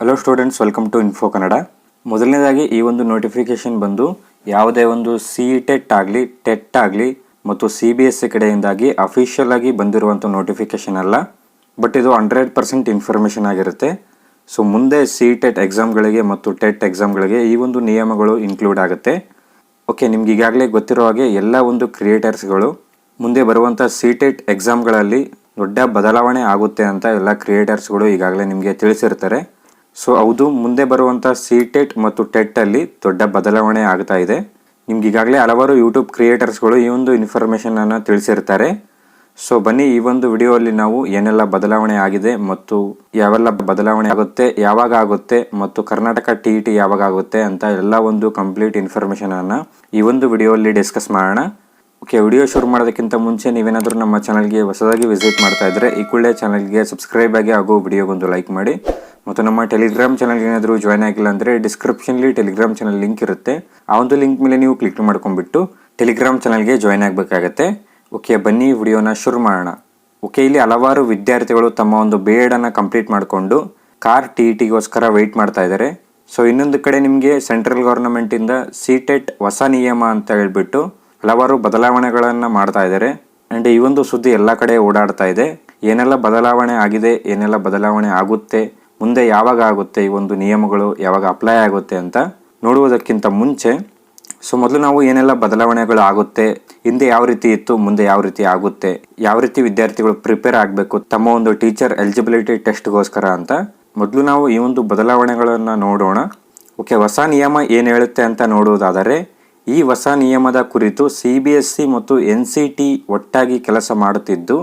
Hello students welcome to info Kannada ಮೊದಲನೇದಾಗಿ ಈ ಒಂದು ನೋಟಿಫಿಕೇಶನ್ ಬಂದು ಯಾವುದೇ ಒಂದು ಸಿ ಟೆಟ್ ಆಗಲಿ ಟೆಟ್ ಆಗಲಿ ಮತ್ತು ಸಿ ಬಿ ಎಸ್ ಸಿ ಕಡೆಯಿಂದಾಗಿ ಅಫಿಷಿಯಲ್ ಆಗಿ ಬಂದಿರುವಂಥ ನೋಟಿಫಿಕೇಶನ್ ಅಲ್ಲ. ಬಟ್ ಇದು ಹಂಡ್ರೆಡ್ ಪರ್ಸೆಂಟ್ ಇನ್ಫಾರ್ಮೇಷನ್ ಆಗಿರುತ್ತೆ. ಸೊ ಮುಂದೆ ಸಿ ಟೆಟ್ ಎಕ್ಸಾಮ್ಗಳಿಗೆ ಮತ್ತು ಟೆಟ್ ಎಕ್ಸಾಮ್ಗಳಿಗೆ ಈ ಒಂದು ನಿಯಮಗಳು ಇನ್ಕ್ಲೂಡ್ ಆಗುತ್ತೆ. ಓಕೆ ನಿಮ್ಗೆ ಈಗಾಗಲೇ ಗೊತ್ತಿರೋ ಹಾಗೆ ಎಲ್ಲ ಒಂದು ಕ್ರಿಯೇಟರ್ಸ್ಗಳು ಮುಂದೆ ಬರುವಂಥ ಸಿ ಟೆಟ್ ಎಕ್ಸಾಮ್ಗಳಲ್ಲಿ ದೊಡ್ಡ ಬದಲಾವಣೆ ಆಗುತ್ತೆ ಅಂತ ಎಲ್ಲ ಕ್ರಿಯೇಟರ್ಸ್ಗಳು ಈಗಾಗಲೇ ನಿಮಗೆ ತಿಳಿಸಿರ್ತಾರೆ. ಸೊ ಹೌದು, ಮುಂದೆ ಬರುವಂಥ ಸಿ ಟೆಟ್ ಮತ್ತು ಟೆಟ್ಟಲ್ಲಿ ದೊಡ್ಡ ಬದಲಾವಣೆ ಆಗ್ತಾ ಇದೆ. ನಿಮ್ಗೆ ಈಗಾಗಲೇ ಹಲವಾರು ಯೂಟ್ಯೂಬ್ ಕ್ರಿಯೇಟರ್ಸ್ಗಳು ಈ ಒಂದು ಇನ್ಫಾರ್ಮೇಷನನ್ನು ತಿಳಿಸಿರ್ತಾರೆ. ಸೊ ಬನ್ನಿ, ಈ ಒಂದು ವಿಡಿಯೋಲ್ಲಿ ನಾವು ಏನೆಲ್ಲ ಬದಲಾವಣೆ ಆಗಿದೆ ಮತ್ತು ಯಾವೆಲ್ಲ ಬದಲಾವಣೆ ಆಗುತ್ತೆ, ಯಾವಾಗ ಆಗುತ್ತೆ ಮತ್ತು ಕರ್ನಾಟಕ ಟಿ ಇ ಟಿ ಯಾವಾಗ ಆಗುತ್ತೆ ಅಂತ ಎಲ್ಲ ಒಂದು ಕಂಪ್ಲೀಟ್ ಇನ್ಫಾರ್ಮೇಷನನ್ನು ಈ ಒಂದು ವಿಡಿಯೋಲ್ಲಿ ಡಿಸ್ಕಸ್ ಮಾಡೋಣ. ಓಕೆ ವಿಡಿಯೋ ಶುರು ಮಾಡೋದಕ್ಕಿಂತ ಮುಂಚೆ ನೀವೇನಾದರೂ ನಮ್ಮ ಚಾನಲ್ಗೆ ಹೊಸದಾಗಿ ವಿಸಿಟ್ ಮಾಡ್ತಾ ಇದ್ದರೆ ಈ ಕೂಡಲೇ ಚಾನಲ್ಗೆ ಸಬ್ಸ್ಕ್ರೈಬ್ ಆಗಿ ಹಾಗೂ ವಿಡಿಯೋಗೊಂದು ಲೈಕ್ ಮಾಡಿ. ಮತ್ತು ನಮ್ಮ ಟೆಲಿಗ್ರಾಮ್ ಚಾನಲ್ ಏನಾದರೂ ಜಾಯ್ನ್ ಆಗಿಲ್ಲ ಅಂದರೆ ಡಿಸ್ಕ್ರಿಪ್ಷನ್ಲಿ ಟೆಲಿಗ್ರಾಮ್ ಚಾನಲ್ ಲಿಂಕ್ ಇರುತ್ತೆ. ಆ ಒಂದು ಲಿಂಕ್ ಮೇಲೆ ನೀವು ಕ್ಲಿಕ್ ಮಾಡ್ಕೊಂಡ್ಬಿಟ್ಟು ಟೆಲಿಗ್ರಾಮ್ ಚಾನಲ್ಗೆ ಜಾಯ್ನ್ ಆಗಬೇಕಾಗತ್ತೆ. ಓಕೆ ಬನ್ನಿ, ವಿಡಿಯೋನ ಶುರು ಮಾಡೋಣ. ಓಕೆ ಇಲ್ಲಿ ಹಲವಾರು ವಿದ್ಯಾರ್ಥಿಗಳು ತಮ್ಮ ಒಂದು ಬಿ ಎಡನ್ನು ಕಂಪ್ಲೀಟ್ ಮಾಡಿಕೊಂಡು ಕಾರ್ ಟಿ ಇ ಟಿಗೋಸ್ಕರ ವೆಯ್ಟ್ ಮಾಡ್ತಾ ಇದ್ದಾರೆ. ಸೊ ಇನ್ನೊಂದು ಕಡೆ ನಿಮಗೆ ಸೆಂಟ್ರಲ್ ಗೌರ್ನಮೆಂಟಿಂದ ಸಿ ಟೆಟ್ ಹೊಸ ನಿಯಮ ಅಂತ ಹೇಳ್ಬಿಟ್ಟು ಹಲವಾರು ಬದಲಾವಣೆಗಳನ್ನು ಮಾಡ್ತಾ ಇದ್ದಾರೆ. ಆ್ಯಂಡ್ ಈ ಒಂದು ಸುದ್ದಿ ಎಲ್ಲ ಕಡೆ ಓಡಾಡ್ತಾ ಇದೆ. ಏನೆಲ್ಲ ಬದಲಾವಣೆ ಆಗಿದೆ, ಏನೆಲ್ಲ ಬದಲಾವಣೆ ಆಗುತ್ತೆ ಮುಂದೆ ಯಾವಾಗ ಆಗುತ್ತೆ, ಈ ಒಂದು ನಿಯಮಗಳು ಯಾವಾಗ ಅಪ್ಲೈ ಆಗುತ್ತೆ ಅಂತ ನೋಡುವುದಕ್ಕಿಂತ ಮುಂಚೆ, ಸೊ ಮೊದಲು ನಾವು ಏನೆಲ್ಲ ಬದಲಾವಣೆಗಳು ಆಗುತ್ತೆ, ಹಿಂದೆ ಯಾವ ರೀತಿ ಇತ್ತು, ಮುಂದೆ ಯಾವ ರೀತಿ ಆಗುತ್ತೆ, ಯಾವ ರೀತಿ ವಿದ್ಯಾರ್ಥಿಗಳು ಪ್ರಿಪೇರ್ ಆಗಬೇಕು, ತಮ್ಮ ಒಂದು ಟೀಚರ್ ಎಲಿಜಿಬಿಲಿಟಿ ಟೆಸ್ಟ್ಗೋಸ್ಕರ ಅಂತ ಮೊದಲು ನಾವು ಈ ಒಂದು ಬದಲಾವಣೆಗಳನ್ನು ನೋಡೋಣ. ಓಕೆ ಹೊಸ ನಿಯಮ ಏನು ಹೇಳುತ್ತೆ ಅಂತ ನೋಡುವುದಾದರೆ, ಈ ಹೊಸ ನಿಯಮದ ಕುರಿತು ಸಿ ಬಿ ಎಸ್ ಸಿ ಮತ್ತು ಎನ್ ಸಿ ಟಿ ಒಟ್ಟಾಗಿ ಕೆಲಸ ಮಾಡುತ್ತಿದ್ದು,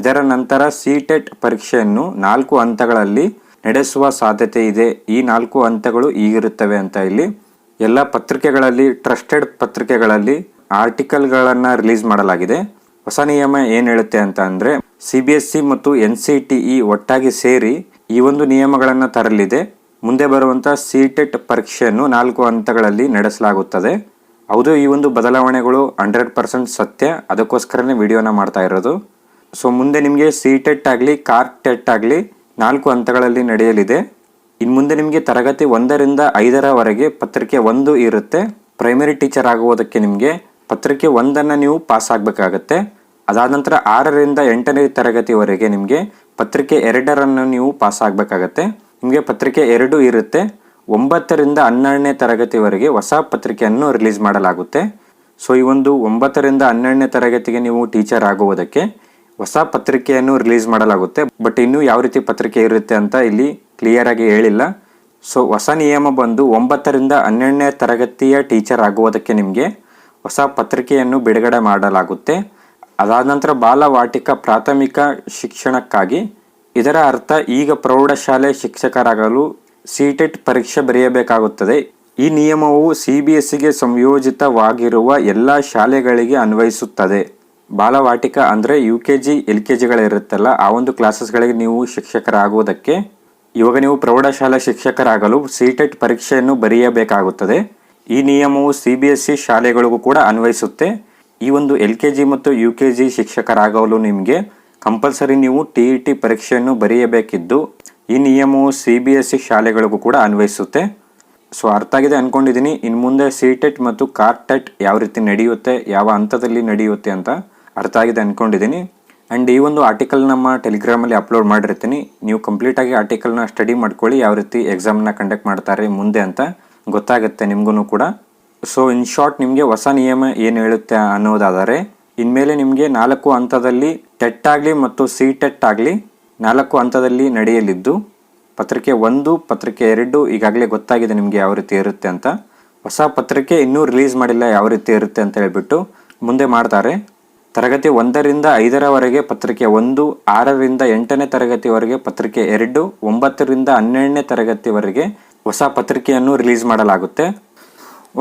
ಇದರ ನಂತರ ಸಿ ಟೆಟ್ ಪರೀಕ್ಷೆಯನ್ನು ನಾಲ್ಕು ಹಂತಗಳಲ್ಲಿ ನಡೆಸುವ ಸಾಧ್ಯತೆ ಇದೆ. ಈ ನಾಲ್ಕು ಹಂತಗಳು ಈಗಿರುತ್ತವೆ ಅಂತ ಇಲ್ಲಿ. ಎಲ್ಲ ಪತ್ರಿಕೆಗಳಲ್ಲಿ, ಟ್ರಸ್ಟೆಡ್ ಪತ್ರಿಕೆಗಳಲ್ಲಿ ಆರ್ಟಿಕಲ್ಗಳನ್ನು ರಿಲೀಸ್ ಮಾಡಲಾಗಿದೆ. ಹೊಸ ನಿಯಮ ಏನು ಹೇಳುತ್ತೆ ಅಂತ ಅಂದರೆ, ಸಿ ಬಿ ಎಸ್ ಸಿ ಮತ್ತು ಎನ್ ಸಿ ಟಿ ಇ ಒಟ್ಟಾಗಿ ಸೇರಿ ಈ ಒಂದು ನಿಯಮಗಳನ್ನು ತರಲಿದೆ. ಮುಂದೆ ಬರುವಂಥ ಸಿ ಟೆಟ್ ಪರೀಕ್ಷೆಯನ್ನು ನಾಲ್ಕು ಹಂತಗಳಲ್ಲಿ ನಡೆಸಲಾಗುತ್ತದೆ. ಹೌದು, ಈ ಒಂದು ಬದಲಾವಣೆಗಳು ಹಂಡ್ರೆಡ್ ಪರ್ಸೆಂಟ್ ಸತ್ಯ. ಅದಕ್ಕೋಸ್ಕರನೇ ವಿಡಿಯೋನ ಮಾಡ್ತಾ ಇರೋದು. ಸೊ, ಮುಂದೆ ನಿಮಗೆ ಸಿ ಟೆಟ್ ಆಗಲಿ, ಕಾರ್ ಟೆಟ್ ಆಗಲಿ ನಾಲ್ಕು ಹಂತಗಳಲ್ಲಿ ನಡೆಯಲಿದೆ. ಇನ್ನು ಮುಂದೆ ನಿಮಗೆ ತರಗತಿ ಒಂದರಿಂದ ಐದರವರೆಗೆ ಪತ್ರಿಕೆ ಒಂದು ಇರುತ್ತೆ. ಪ್ರೈಮರಿ ಟೀಚರ್ ಆಗುವುದಕ್ಕೆ ನಿಮಗೆ ಪತ್ರಿಕೆ ಒಂದನ್ನು ನೀವು ಪಾಸ್ ಆಗಬೇಕಾಗತ್ತೆ. ಅದಾದ ನಂತರ ಆರರಿಂದ ಎಂಟನೇ ತರಗತಿವರೆಗೆ ನಿಮಗೆ ಪತ್ರಿಕೆ ಎರಡರನ್ನು ನೀವು ಪಾಸ್ ಆಗಬೇಕಾಗತ್ತೆ. ನಿಮಗೆ ಪತ್ರಿಕೆ ಎರಡು ಇರುತ್ತೆ. ಒಂಬತ್ತರಿಂದ ಹನ್ನೆರಡನೇ ತರಗತಿವರೆಗೆ ಹೊಸ ಪತ್ರಿಕೆಯನ್ನು ರಿಲೀಸ್ ಮಾಡಲಾಗುತ್ತೆ. ಸೊ ಈ ಒಂದು ಒಂಬತ್ತರಿಂದ ಹನ್ನೆರಡನೇ ತರಗತಿಗೆ ನೀವು ಟೀಚರ್ ಆಗುವುದಕ್ಕೆ ಹೊಸ ಪತ್ರಿಕೆಯನ್ನು ರಿಲೀಸ್ ಮಾಡಲಾಗುತ್ತೆ ಬಟ್ ಇನ್ನೂ ಯಾವ ರೀತಿ ಪತ್ರಿಕೆ ಇರುತ್ತೆ ಅಂತ ಇಲ್ಲಿ ಕ್ಲಿಯರ್ ಆಗಿ ಹೇಳಿಲ್ಲ. ಸೊ ಹೊಸ ನಿಯಮ ಬಂದು ಒಂಬತ್ತರಿಂದ ಹನ್ನೆರಡನೇ ತರಗತಿಯ ಟೀಚರ್ ಆಗುವುದಕ್ಕೆ ನಿಮಗೆ ಹೊಸ ಪತ್ರಿಕೆಯನ್ನು ಬಿಡುಗಡೆ ಮಾಡಲಾಗುತ್ತೆ. ಅದಾದ ನಂತರ ಬಾಲವಾಟಿಕ ಪ್ರಾಥಮಿಕ ಶಿಕ್ಷಣಕ್ಕಾಗಿ, ಇದರ ಅರ್ಥ ಈಗ ಪ್ರೌಢಶಾಲೆ ಶಿಕ್ಷಕರಾಗಲು ಸಿಟೆಟ್ ಪರೀಕ್ಷೆ ಬರೆಯಬೇಕಾಗುತ್ತದೆ. ಈ ನಿಯಮವು ಸಿ ಬಿ ಎಸ್ಸಿಗೆ ಸಂಯೋಜಿತವಾಗಿರುವ ಎಲ್ಲ ಶಾಲೆಗಳಿಗೆ ಅನ್ವಯಿಸುತ್ತದೆ. ಬಾಲವಾಟಿಕ ಅಂದರೆ U K G L K ಜಿಗಳಿರುತ್ತಲ್ಲ ಆ ಒಂದು ಕ್ಲಾಸಸ್ಗಳಿಗೆ ನೀವು ಶಿಕ್ಷಕರಾಗುವುದಕ್ಕೆ, ಇವಾಗ ನೀವು ಪ್ರೌಢಶಾಲಾ ಶಿಕ್ಷಕರಾಗಲು ಸಿಟೆಟ್ ಪರೀಕ್ಷೆಯನ್ನು ಬರೆಯಬೇಕಾಗುತ್ತದೆ. ಈ ನಿಯಮವು ಸಿ ಬಿ ಎಸ್ ಸಿ ಶಾಲೆಗಳಿಗೂ ಕೂಡ ಅನ್ವಯಿಸುತ್ತೆ. ಈ ಒಂದು ಎಲ್ ಕೆ ಜಿ ಮತ್ತು ಯು ಕೆ ಜಿ ಶಿಕ್ಷಕರಾಗಲು ನಿಮಗೆ ಕಂಪಲ್ಸರಿ ನೀವು ಟಿ ಇ ಟಿ ಪರೀಕ್ಷೆಯನ್ನು ಬರೆಯಬೇಕಿದ್ದು, ಈ ನಿಯಮವು ಸಿ ಬಿ ಎಸ್ ಸಿ ಶಾಲೆಗಳಿಗೂ ಕೂಡ ಅನ್ವಯಿಸುತ್ತೆ. ಸೊ ಅರ್ಥ ಆಗಿದೆ ಅಂದ್ಕೊಂಡಿದ್ದೀನಿ ಇನ್ನು ಮುಂದೆ ಸಿ ಟೆಟ್ ಮತ್ತು ಕಾರ್ ಟೆಟ್ ಯಾವ ರೀತಿ ನಡೆಯುತ್ತೆ, ಯಾವ ಹಂತದಲ್ಲಿ ನಡೆಯುತ್ತೆ ಅಂತ. ಅರ್ಥ ಆಗಿದೆ ಅಂದ್ಕೊಂಡಿದ್ದೀನಿ ಆ್ಯಂಡ್ ಈ ಒಂದು ಆರ್ಟಿಕಲ್ ನಮ್ಮ ಟೆಲಿಗ್ರಾಮಲ್ಲಿ ಅಪ್ಲೋಡ್ ಮಾಡಿರ್ತೀನಿ. ನೀವು ಕಂಪ್ಲೀಟಾಗಿ ಆರ್ಟಿಕಲ್ನ ಸ್ಟಡಿ ಮಾಡ್ಕೊಳ್ಳಿ, ಯಾವ ರೀತಿ ಎಕ್ಸಾಮ್ನ ಕಂಡಕ್ಟ್ ಮಾಡ್ತಾರೆ ಮುಂದೆ ಅಂತ ಗೊತ್ತಾಗುತ್ತೆ ನಿಮಗೂ ಕೂಡ. ಸೊ ಇನ್ ಶಾರ್ಟ್ ನಿಮಗೆ ಹೊಸ ನಿಯಮ ಏನು ಹೇಳುತ್ತೆ ಅನ್ನೋದಾದರೆ, ಇನ್ಮೇಲೆ ನಿಮಗೆ ನಾಲ್ಕು ಹಂತದಲ್ಲಿ ಟೆಟ್ ಆಗಲಿ ಮತ್ತು ಸಿ ಟೆಟ್ ಆಗಲಿ ನಾಲ್ಕು ಹಂತದಲ್ಲಿ ನಡೆಯಲಿದ್ದು, ಪತ್ರಿಕೆ ಒಂದು, ಪತ್ರಿಕೆ ಎರಡು ಈಗಾಗಲೇ ಗೊತ್ತಾಗಿದೆ ನಿಮಗೆ ಯಾವ ರೀತಿ ಇರುತ್ತೆ ಅಂತ. ಹೊಸ ಪತ್ರಿಕೆ ಇನ್ನೂ ರಿಲೀಸ್ ಮಾಡಿಲ್ಲ ಯಾವ ರೀತಿ ಇರುತ್ತೆ ಅಂತ ಹೇಳಿಬಿಟ್ಟು ಮುಂದೆ ಮಾಡ್ತಾರೆ. ತರಗತಿ ಒಂದರಿಂದ ಐದರವರೆಗೆ ಪತ್ರಿಕೆ ಒಂದು, ಆರರಿಂದ ಎಂಟನೇ ತರಗತಿವರೆಗೆ ಪತ್ರಿಕೆ ಎರಡು, ಒಂಬತ್ತರಿಂದ ಹನ್ನೆರಡನೇ ತರಗತಿವರೆಗೆ ಹೊಸ ಪತ್ರಿಕೆಯನ್ನು ರಿಲೀಸ್ ಮಾಡಲಾಗುತ್ತೆ.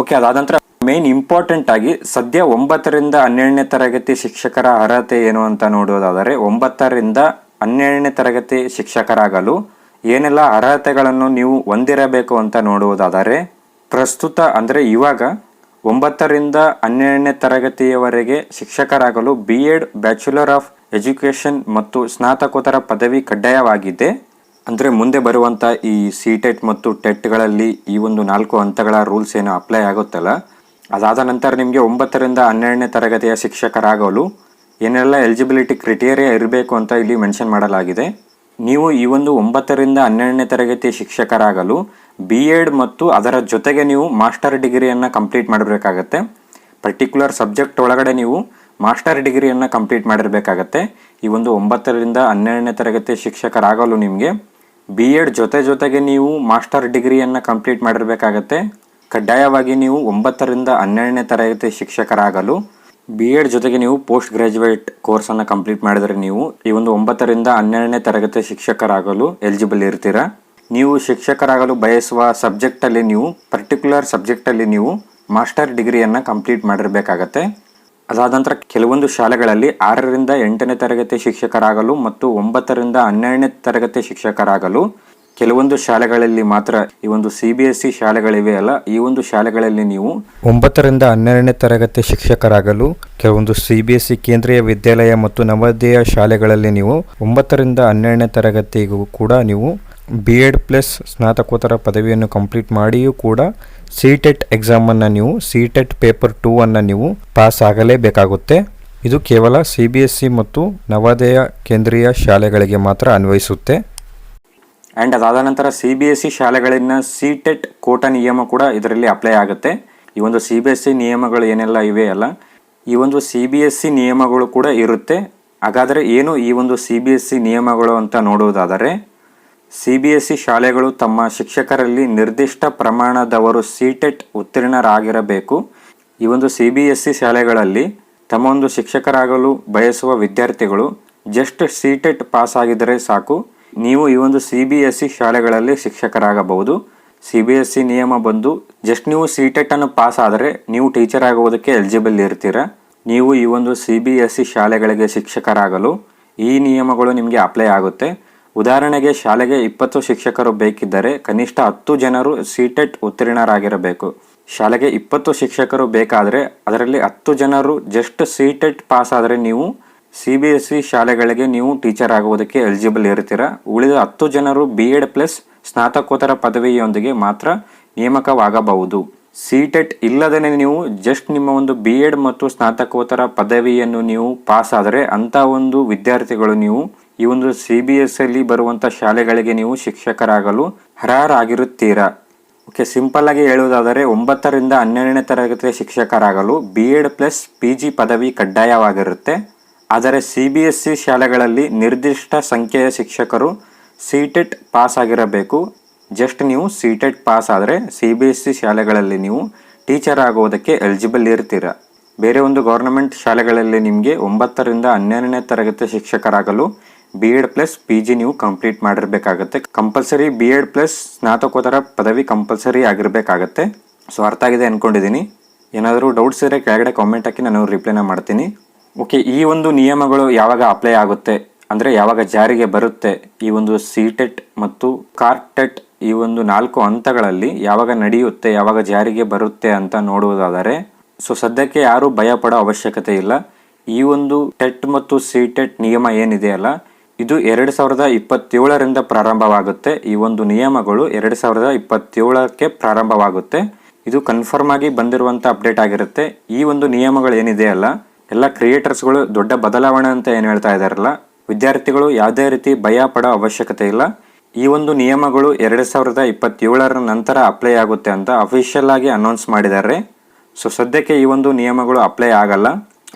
ಓಕೆ, ಅದಾದ ನಂತರ ಮೇನ್ ಇಂಪಾರ್ಟೆಂಟ್ ಆಗಿ ಸದ್ಯ ಒಂಬತ್ತರಿಂದ ಹನ್ನೆರಡನೇ ತರಗತಿ ಶಿಕ್ಷಕರ ಅರ್ಹತೆ ಏನು ಅಂತ ನೋಡೋದಾದರೆ, ಒಂಬತ್ತರಿಂದ ಹನ್ನೆರಡನೇ ತರಗತಿ ಶಿಕ್ಷಕರಾಗಲು ಏನೆಲ್ಲ ಅರ್ಹತೆಗಳನ್ನು ನೀವು ಹೊಂದಿರಬೇಕು ಅಂತ ನೋಡುವುದಾದರೆ ಪ್ರಸ್ತುತ ಅಂದರೆ ಇವಾಗ ಒಂಬತ್ತರಿಂದ ಹನ್ನೆರಡನೇ ತರಗತಿಯವರೆಗೆ ಶಿಕ್ಷಕರಾಗಲು B Ed bachelor of education ಮತ್ತು ಸ್ನಾತಕೋತ್ತರ ಪದವಿ ಕಡ್ಡಾಯವಾಗಿದೆ. ಅಂದರೆ ಮುಂದೆ ಬರುವಂಥ ಈ ಸಿ ಟೆಟ್ ಮತ್ತು ಟೆಟ್ಗಳಲ್ಲಿ ಈ ಒಂದು ನಾಲ್ಕು ಹಂತಗಳ ರೂಲ್ಸ್ ಏನು ಅಪ್ಲೈ ಆಗುತ್ತಲ್ಲ? ಅದಾದ ನಂತರ ನಿಮಗೆ ಒಂಬತ್ತರಿಂದ ಹನ್ನೆರಡನೇ ತರಗತಿಯ ಶಿಕ್ಷಕರಾಗಲು ಏನೆಲ್ಲ ಎಲಿಜಿಬಿಲಿಟಿ ಕ್ರಿಟೇರಿಯಾ ಇರಬೇಕು ಅಂತ ಇಲ್ಲಿ ಮೆನ್ಷನ್ ಮಾಡಲಾಗಿದೆ. ನೀವು ಈ ಒಂದು ಒಂಬತ್ತರಿಂದ ಹನ್ನೆರಡನೇ ತರಗತಿಯ ಶಿಕ್ಷಕರಾಗಲು ಬಿ ಎಡ್ ಮತ್ತು ಅದರ ಜೊತೆಗೆ ನೀವು ಮಾಸ್ಟರ್ ಡಿಗ್ರಿಯನ್ನು ಕಂಪ್ಲೀಟ್ ಮಾಡಬೇಕಾಗತ್ತೆ ಪರ್ಟಿಕ್ಯುಲರ್ ಸಬ್ಜೆಕ್ಟ್ ಒಳಗಡೆ ನೀವು ಮಾಸ್ಟರ್ ಡಿಗ್ರಿಯನ್ನು ಕಂಪ್ಲೀಟ್ ಮಾಡಿರಬೇಕಾಗತ್ತೆ. ಈ ಒಂದು ಒಂಬತ್ತರಿಂದ ಹನ್ನೆರಡನೇ ತರಗತಿ ಶಿಕ್ಷಕರಾಗಲು ನಿಮಗೆ ಬಿ ಎಡ್ ಜೊತೆ ಜೊತೆಗೆ ನೀವು ಮಾಸ್ಟರ್ ಡಿಗ್ರಿಯನ್ನು ಕಂಪ್ಲೀಟ್ ಮಾಡಿರಬೇಕಾಗತ್ತೆ. ಕಡ್ಡಾಯವಾಗಿ ನೀವು ಒಂಬತ್ತರಿಂದ ಹನ್ನೆರಡನೇ ತರಗತಿ ಶಿಕ್ಷಕರಾಗಲು ಬಿ ಎಡ್ ಜೊತೆಗೆ ನೀವು ಪೋಸ್ಟ್ ಗ್ರ್ಯಾಜುಯೇಟ್ ಕೋರ್ಸನ್ನು ಕಂಪ್ಲೀಟ್ ಮಾಡಿದರೆ ನೀವು ಈ ಒಂದು ಒಂಬತ್ತರಿಂದ ಹನ್ನೆರಡನೇ ತರಗತಿ ಶಿಕ್ಷಕರಾಗಲು ಎಲಿಜಿಬಲ್ ಇರ್ತೀರಾ. ನೀವು ಶಿಕ್ಷಕರಾಗಲು ಬಯಸುವ ಸಬ್ಜೆಕ್ಟಲ್ಲಿ ನೀವು ಪರ್ಟಿಕ್ಯುಲರ್ ಸಬ್ಜೆಕ್ಟಲ್ಲಿ ನೀವು ಮಾಸ್ಟರ್ ಡಿಗ್ರಿಯನ್ನು ಕಂಪ್ಲೀಟ್ ಮಾಡಿರಬೇಕಾಗತ್ತೆ. ಅದಾದ ನಂತರ ಕೆಲವೊಂದು ಶಾಲೆಗಳಲ್ಲಿ ಆರರಿಂದ ಎಂಟನೇ ತರಗತಿ ಶಿಕ್ಷಕರಾಗಲು ಮತ್ತು ಒಂಬತ್ತರಿಂದ ಹನ್ನೆರಡನೇ ತರಗತಿ ಶಿಕ್ಷಕರಾಗಲು ಕೆಲವೊಂದು ಶಾಲೆಗಳಲ್ಲಿ ಮಾತ್ರ ಈ ಒಂದು ಸಿ ಬಿ ಎಸ್ ಸಿ ಶಾಲೆಗಳಿವೆ ಅಲ್ಲ, ಈ ಒಂದು ಶಾಲೆಗಳಲ್ಲಿ ನೀವು ಒಂಬತ್ತರಿಂದ ಹನ್ನೆರಡನೇ ತರಗತಿ ಶಿಕ್ಷಕರಾಗಲು ಕೆಲವೊಂದು ಸಿ ಬಿ ಎಸ್ ಸಿ ಕೇಂದ್ರೀಯ ವಿದ್ಯಾಲಯ ಮತ್ತು ನವೋದಯ ಶಾಲೆಗಳಲ್ಲಿ ನೀವು ಒಂಬತ್ತರಿಂದ ಹನ್ನೆರಡನೇ ತರಗತಿಗೂ ಕೂಡ ನೀವು ಬಿ ಎಡ್ ಪ್ಲಸ್ ಸ್ನಾತಕೋತ್ತರ ಪದವಿಯನ್ನು ಕಂಪ್ಲೀಟ್ ಮಾಡಿಯೂ ಕೂಡ ಸಿ ಟೆಟ್ ಎಕ್ಸಾಮನ್ನು ನೀವು ಸಿ ಟೆಟ್ ಪೇಪರ್ ಟೂ ಅನ್ನು ನೀವು ಪಾಸ್ ಆಗಲೇಬೇಕಾಗುತ್ತೆ. ಇದು ಕೇವಲ ಸಿ ಬಿ ಎಸ್ ಸಿ ಮತ್ತು ನವೋದಯ ಕೇಂದ್ರೀಯ ಶಾಲೆಗಳಿಗೆ ಮಾತ್ರ ಅನ್ವಯಿಸುತ್ತೆ. ಆ್ಯಂಡ್ ಅದಾದ ನಂತರ ಸಿ ಬಿ ಎಸ್ ಸಿ ಶಾಲೆಗಳನ್ನ ಸಿ ಟೆಟ್ ಕೋಟ ನಿಯಮ ಕೂಡ ಇದರಲ್ಲಿ ಅಪ್ಲೈ ಆಗುತ್ತೆ. ಈ ಒಂದು ಸಿ ಬಿ ಎಸ್ ಸಿ ನಿಯಮಗಳು ಏನೆಲ್ಲ ಇವೆ ಅಲ್ಲ, ಈ ಒಂದು ಸಿ ಬಿ ಎಸ್ ಸಿ ನಿಯಮಗಳು ಕೂಡ ಇರುತ್ತೆ. ಹಾಗಾದರೆ ಏನು ಈ ಒಂದು ಸಿ ಬಿ ಎಸ್ ಸಿ ನಿಯಮಗಳು ಅಂತ ನೋಡುವುದಾದರೆ ಸಿ ಬಿ ಎಸ್ ಸಿ ಶಾಲೆಗಳು ತಮ್ಮ ಶಿಕ್ಷಕರಲ್ಲಿ ನಿರ್ದಿಷ್ಟ ಪ್ರಮಾಣದವರು ಸಿಟೆಟ್ ಉತ್ತೀರ್ಣರಾಗಿರಬೇಕು. ಈ ಒಂದು ಸಿ ಬಿ ಎಸ್ ಸಿ ಶಾಲೆಗಳಲ್ಲಿ ತಮ್ಮ ಒಂದು ಶಿಕ್ಷಕರಾಗಲು ಬಯಸುವ ವಿದ್ಯಾರ್ಥಿಗಳು ಜಸ್ಟ್ ಸಿಟೆಟ್ ಪಾಸ್ ಆಗಿದ್ದರೆ ಸಾಕು. ನೀವು ಈ ಒಂದು ಸಿ ಬಿ ಎಸ್ ಸಿ ಶಾಲೆಗಳಲ್ಲಿ ಶಿಕ್ಷಕರಾಗಬಹುದು. ಸಿ ಬಿ ಎಸ್ ಸಿ ನಿಯಮ ಬಂದು ಜಸ್ಟ್ ನೀವು ಸಿಟೆಟ್ ಅನ್ನು ಪಾಸ್ ಆದರೆ ನೀವು ಟೀಚರ್ ಆಗುವುದಕ್ಕೆ ಎಲಿಜಿಬಲ್ ಇರ್ತೀರಾ. ನೀವು ಈ ಒಂದು ಸಿ ಬಿ ಎಸ್ ಸಿ ಶಾಲೆಗಳಿಗೆ ಶಿಕ್ಷಕರಾಗಲು ಈ ನಿಯಮಗಳು ನಿಮಗೆ ಅಪ್ಲೈ ಆಗುತ್ತೆ. ಉದಾಹರಣೆಗೆ ಶಾಲೆಗೆ ಇಪ್ಪತ್ತು ಶಿಕ್ಷಕರು ಬೇಕಿದ್ದರೆ ಕನಿಷ್ಠ ಹತ್ತು ಜನರು ಸಿ ಟೆಟ್ ಉತ್ತೀರ್ಣರಾಗಿರಬೇಕು. ಶಾಲೆಗೆ ಇಪ್ಪತ್ತು ಶಿಕ್ಷಕರು ಬೇಕಾದರೆ ಅದರಲ್ಲಿ ಹತ್ತು ಜನರು ಜಸ್ಟ್ ಸಿ ಟೆಟ್ ಪಾಸ್ ಆದರೆ ನೀವು ಸಿ ಬಿ ಎಸ್ ಸಿ ಶಾಲೆಗಳಿಗೆ ನೀವು ಟೀಚರ್ ಆಗುವುದಕ್ಕೆ ಎಲಿಜಿಬಲ್ ಇರ್ತೀರ ಉಳಿದ ಹತ್ತು ಜನರು ಬಿ ಎಡ್ ಪ್ಲಸ್ ಸ್ನಾತಕೋತ್ತರ ಪದವಿಯೊಂದಿಗೆ ಮಾತ್ರ ನೇಮಕವಾಗಬಹುದು. ಸಿ ಟೆಟ್ ಇಲ್ಲದೇ ನೀವು ಜಸ್ಟ್ ನಿಮ್ಮ ಒಂದು ಬಿ ಎಡ್ ಮತ್ತು ಸ್ನಾತಕೋತ್ತರ ಪದವಿಯನ್ನು ನೀವು ಪಾಸ್ ಆದರೆ ಅಂಥ ಒಂದು ವಿದ್ಯಾರ್ಥಿಗಳು ನೀವು ಈ ಒಂದು ಸಿ ಬಿ ಎಸ್ ಅಲ್ಲಿ ಬರುವಂಥ ಶಾಲೆಗಳಿಗೆ ನೀವು ಶಿಕ್ಷಕರಾಗಲು ಅರ್ಹರಾಗಿರುತ್ತೀರಾ? ಓಕೆ ಸಿಂಪಲ್ ಆಗಿ ಹೇಳುವುದಾದರೆ ಒಂಬತ್ತರಿಂದ ಹನ್ನೆರಡನೇ ತರಗತಿಯ ಶಿಕ್ಷಕರಾಗಲು B Ed plus P G ಪದವಿ ಕಡ್ಡಾಯವಾಗಿರುತ್ತೆ. ಆದರೆ ಸಿ ಬಿ ಎಸ್ ಸಿ ಶಾಲೆಗಳಲ್ಲಿ ನಿರ್ದಿಷ್ಟ ಸಂಖ್ಯೆಯ ಶಿಕ್ಷಕರು ಸಿ ಟೆಟ್ ಪಾಸ್ ಆಗಿರಬೇಕು. ಜಸ್ಟ್ ನೀವು ಸಿ ಟೆಟ್ ಪಾಸ್ ಆದರೆ ಸಿ ಬಿ ಎಸ್ ಸಿ ಶಾಲೆಗಳಲ್ಲಿ ನೀವು ಟೀಚರ್ ಆಗುವುದಕ್ಕೆ ಎಲಿಜಿಬಲ್ ಇರ್ತೀರ? ಬೇರೆ ಒಂದು ಗೌರ್ನಮೆಂಟ್ ಶಾಲೆಗಳಲ್ಲಿ ನಿಮಗೆ ಒಂಬತ್ತರಿಂದ ಹನ್ನೆರಡನೇ ತರಗತಿ ಶಿಕ್ಷಕರಾಗಲು B Ed plus P G ನೀವು ಕಂಪ್ಲೀಟ್ ಮಾಡಿರಬೇಕಾಗತ್ತೆ. ಕಂಪಲ್ಸರಿ ಬಿ ಎಡ್ ಪ್ಲಸ್ ಸ್ನಾತಕೋತ್ತರ ಪದವಿ ಕಂಪಲ್ಸರಿ ಆಗಿರಬೇಕಾಗತ್ತೆ. ಸೊ ಅರ್ಥ ಆಗಿದೆ ಅಂದ್ಕೊಂಡಿದ್ದೀನಿ ಏನಾದರೂ ಡೌಟ್ಸ್ ಇದ್ರೆ ಕೆಳಗಡೆ ಕಾಮೆಂಟ್ ಹಾಕಿ ನಾನು ರಿಪ್ಲೈನ ಮಾಡ್ತೀನಿ. ಓಕೆ ಈ ಒಂದು ನಿಯಮಗಳು ಯಾವಾಗ ಅಪ್ಲೈ ಆಗುತ್ತೆ? ಅಂದರೆ ಯಾವಾಗ ಜಾರಿಗೆ ಬರುತ್ತೆ? ಈ ಒಂದು ಸಿ ಟೆಟ್ ಮತ್ತು ಕಾರ್ಟೆಟ್ ಈ ಒಂದು ನಾಲ್ಕು ಹಂತಗಳಲ್ಲಿ ಯಾವಾಗ ನಡೆಯುತ್ತೆ? ಯಾವಾಗ ಜಾರಿಗೆ ಬರುತ್ತೆ ಅಂತ ನೋಡುವುದಾದರೆ ಸೊ ಸದ್ಯಕ್ಕೆ ಯಾರೂ ಭಯಪಡೋ ಅವಶ್ಯಕತೆ ಇಲ್ಲ. ಈ ಒಂದು ಟೆಟ್ ಮತ್ತು ಸಿ ಟೆಟ್ ನಿಯಮ ಏನಿದೆಯಲ್ಲ ಇದು ಎರಡು ಸಾವಿರದ ಇಪ್ಪತ್ತೇಳರಿಂದ ಪ್ರಾರಂಭವಾಗುತ್ತೆ. ಈ ಒಂದು ನಿಯಮಗಳು ಎರಡು ಸಾವಿರದ ಇಪ್ಪತ್ತೇಳಕ್ಕೆ ಪ್ರಾರಂಭವಾಗುತ್ತೆ. ಇದು ಕನ್ಫರ್ಮ್ ಆಗಿ ಬಂದಿರುವಂಥ ಅಪ್ಡೇಟ್ ಆಗಿರುತ್ತೆ. ಈ ಒಂದು ನಿಯಮಗಳು ಏನಿದೆ ಅಲ್ಲ, ಎಲ್ಲ ಕ್ರಿಯೇಟರ್ಸ್ಗಳು ದೊಡ್ಡ ಬದಲಾವಣೆ ಅಂತ ಏನು ಹೇಳ್ತಾ ಇದ್ದಾರಲ್ಲ ವಿದ್ಯಾರ್ಥಿಗಳು ಯಾವುದೇ ರೀತಿ ಭಯ ಪಡೋ ಅವಶ್ಯಕತೆ ಇಲ್ಲ. ಈ ಒಂದು ನಿಯಮಗಳು ಎರಡು ಸಾವಿರದ ಇಪ್ಪತ್ತೇಳರ ನಂತರ ಅಪ್ಲೈ ಆಗುತ್ತೆ ಅಂತ ಅಫಿಷಿಯಲ್ ಆಗಿ ಅನೌನ್ಸ್ ಮಾಡಿದ್ದಾರೆ. ಸೊ ಸದ್ಯಕ್ಕೆ ಈ ಒಂದು ನಿಯಮಗಳು ಅಪ್ಲೈ ಆಗಲ್ಲ.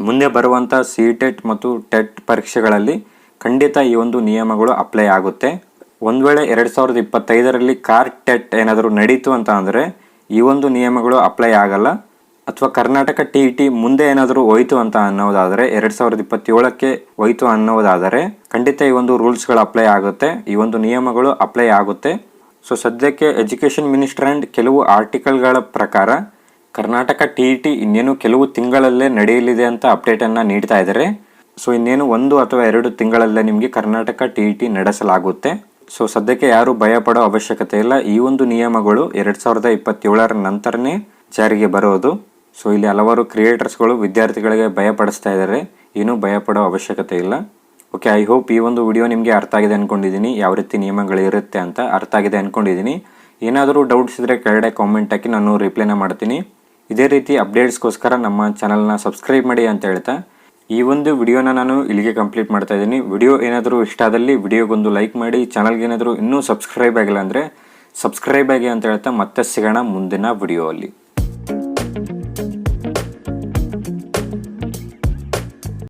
ಮುಂದೆ ಬರುವಂಥ ಸಿ ಟೆಟ್ ಮತ್ತು ಟೆಟ್ ಪರೀಕ್ಷೆಗಳಲ್ಲಿ ಖಂಡಿತ ಈ ಒಂದು ನಿಯಮಗಳು ಅಪ್ಲೈ ಆಗುತ್ತೆ. ಒಂದು ವೇಳೆ ಎರಡು ಸಾವಿರದ ಇಪ್ಪತ್ತೈದರಲ್ಲಿ ಕಾರ್ ಟೆಟ್ ಏನಾದರೂ ನಡೀತು ಅಂತ ಅಂದರೆ ಈ ಒಂದು ನಿಯಮಗಳು ಅಪ್ಲೈ ಆಗಲ್ಲ. ಅಥವಾ ಕರ್ನಾಟಕ ಟಿ ಇ ಟಿ ಮುಂದೆ ಏನಾದರೂ ಹೋಯಿತು ಅಂತ ಅನ್ನೋದಾದರೆ, ಎರಡು ಸಾವಿರದ ಇಪ್ಪತ್ತೇಳಕ್ಕೆ ಹೋಯಿತು ಅನ್ನೋದಾದರೆ ಖಂಡಿತ ಈ ಒಂದು ರೂಲ್ಸ್ಗಳು ಅಪ್ಲೈ ಆಗುತ್ತೆ. ಈ ಒಂದು ನಿಯಮಗಳು ಅಪ್ಲೈ ಆಗುತ್ತೆ. ಸೊ ಸದ್ಯಕ್ಕೆ ಎಜುಕೇಷನ್ ಮಿನಿಸ್ಟರ್ ಆ್ಯಂಡ್ ಕೆಲವು ಆರ್ಟಿಕಲ್ಗಳ ಪ್ರಕಾರ ಕರ್ನಾಟಕ ಟಿ ಇ ಟಿ ಇನ್ನೇನು ಕೆಲವು ತಿಂಗಳಲ್ಲೇ ನಡೆಯಲಿದೆ ಅಂತ ಅಪ್ಡೇಟನ್ನು ನೀಡ್ತಾ ಇದ್ದಾರೆ ಸೊ ಇನ್ನೇನು ಒಂದು ಅಥವಾ ಎರಡು ತಿಂಗಳಲ್ಲೇ ನಿಮಗೆ ಕರ್ನಾಟಕ ಟಿ ಇ ಟಿ ನಡೆಸಲಾಗುತ್ತೆ. ಸೊ ಸದ್ಯಕ್ಕೆ ಯಾರು ಭಯಪಡೋ ಅವಶ್ಯಕತೆ ಇಲ್ಲ. ಈ ಒಂದು ನಿಯಮಗಳು ಎರಡು ಸಾವಿರದ ಇಪ್ಪತ್ತೇಳರ ನಂತರನೇ ಜಾರಿಗೆ ಬರೋದು. ಸೊ ಇಲ್ಲಿ ಹಲವಾರು ಕ್ರಿಯೇಟರ್ಸ್ಗಳು ವಿದ್ಯಾರ್ಥಿಗಳಿಗೆ ಭಯ ಪಡಿಸ್ತಾ ಇದ್ದಾರೆ. ಏನೂ ಭಯಪಡೋ ಅವಶ್ಯಕತೆ ಇಲ್ಲ. ಓಕೆ ಐ ಹೋಪ್ ಈ ಒಂದು ವಿಡಿಯೋ ನಿಮಗೆ ಅರ್ಥ ಆಗಿದೆ ಅಂದ್ಕೊಂಡಿದ್ದೀನಿ ಯಾವ ರೀತಿ ನಿಯಮಗಳಿರುತ್ತೆ ಅಂತ ಅರ್ಥ ಆಗಿದೆ ಅಂದ್ಕೊಂಡಿದ್ದೀನಿ ಏನಾದರೂ ಡೌಟ್ಸ್ ಇದ್ದರೆ ಕೆಳಗಡೆ ಕಾಮೆಂಟ್ ಹಾಕಿ ನಾನು ರಿಪ್ಲೈನ ಮಾಡ್ತೀನಿ. ಇದೇ ರೀತಿ ಅಪ್ಡೇಟ್ಸ್ಗೋಸ್ಕರ ನಮ್ಮ ಚಾನಲ್ನ ಸಬ್ಸ್ಕ್ರೈಬ್ ಮಾಡಿ ಅಂತ ಹೇಳ್ತಾ ಈ ಒಂದು ವಿಡಿಯೋನ ನಾನು ಇಲ್ಲಿಗೆ ಕಂಪ್ಲೀಟ್ ಮಾಡ್ತಾ ಇದ್ದೀನಿ. ವಿಡಿಯೋ ಏನಾದರೂ ಇಷ್ಟ ಆದಲ್ಲಿ ವಿಡಿಯೋಗೊಂದು ಲೈಕ್ ಮಾಡಿ ಚಾನಲ್ಗೆ ಏನಾದರೂ ಇನ್ನೂ ಸಬ್ಸ್ಕ್ರೈಬ್ ಆಗಿಲ್ಲ ಅಂದರೆ ಸಬ್ಸ್ಕ್ರೈಬ್ ಆಗಿ ಅಂತ ಹೇಳ್ತಾ ಮತ್ತೆ ಸಿಗೋಣ ಮುಂದಿನ ವಿಡಿಯೋ ಅಲ್ಲಿ